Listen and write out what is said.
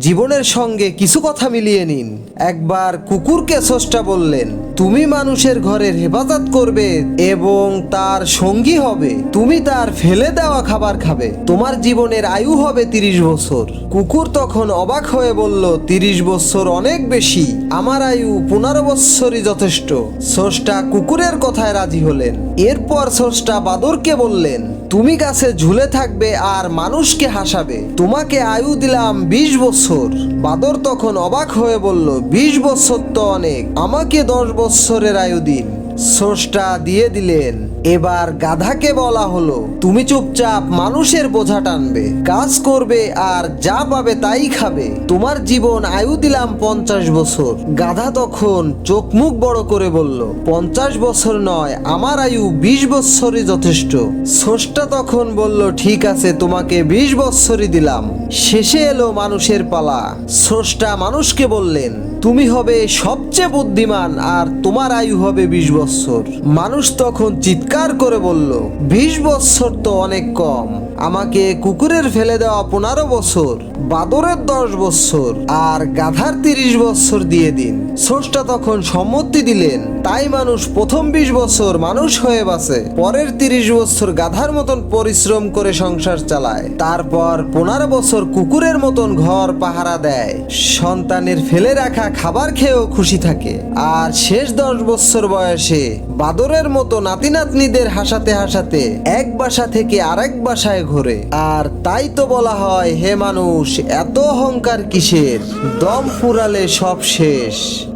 জীবনের সঙ্গে কিছু কথা মিলিয়ে নিন। একবার কুকুরকে স্রষ্টা বললেন, তুমি মানুষের ঘরের হেফাজত করবে এবং তার সঙ্গী হবে। তুমি তার ফেলে দেওয়া খাবার খাবে। তোমার জীবনের আয়ু হবে তিরিশ বছর। কুকুর তখন অবাক হয়ে বলল, তিরিশ বছর অনেক বেশি। আমার আয়ু পনেরো বছরই যথেষ্ট। স্রষ্টা কুকুরের কথায় রাজি হলেন। এরপর স্রষ্টা বাদরকে বললেন তুমি গাছে ঝুলে থাকবে আর মানুষকে হাসাবে। তোমাকে আয়ু দিলাম বিশ বছর। বাদর তখন অবাক হয়ে বলল, বিশ বছর তো অনেক। আমাকে দশ বছরের আয়ু দিন। স্রষ্টা দিয়ে দিলেন। এবার গাধাকে বলা হলো, তুমি চুপচাপ মানুষের বোঝা টানবে, কাজ করবে আর যা পাবে তাই খাবে। তোমার জীবন আয়ু দিলাম পঞ্চাশ বছর। গাধা তখন চোখ মুখ বড় করে বলল, পঞ্চাশ বছর নয়, আমার আয়ু বিশ বছরই যথেষ্ট। স্রষ্টা তখন বলল, ঠিক আছে, তোমাকে বিশ বছরই দিলাম। শেষে এলো মানুষের পালা। স্রষ্টা মানুষকে বললেন তুমি হবে সবচেয়ে বুদ্ধিমান আর তোমার আয়ু হবে বিশ বৎসর। মানুষ তখন চিৎকার করে বলল, বিশ বৎসর তো অনেক কম। আমাকে কুকুরের ফেলে দেওয়া পনেরো বছর বাদরের দশ বছর আর গাধার তিরিশ বছর দিয়ে দিন। স্রষ্টা তখন সম্মতি দিলেন, তাই মানুষ প্রথম বিশ বছর মানুষ হয়ে বাঁচে, পরের তিরিশ বছর গাধার মতন পরিশ্রম করে সংসার চালায়, তারপর পনেরো বছর কুকুরের মতন ঘর পাহারা দেয়, সন্তানের ফেলে রাখা খাবার খেয়েও খুশি থাকে। আর শেষ দশ বছর বয়সে বাদরের মতো নাতি নাতনিদের হাসাতে হাসাতে এক বাসা থেকে আরেক বাসায় ঘোরে। আর তাই তো বলা হয়, হে মানুষ, এত অহংকার কিসের? দম ফুরালে সব শেষ।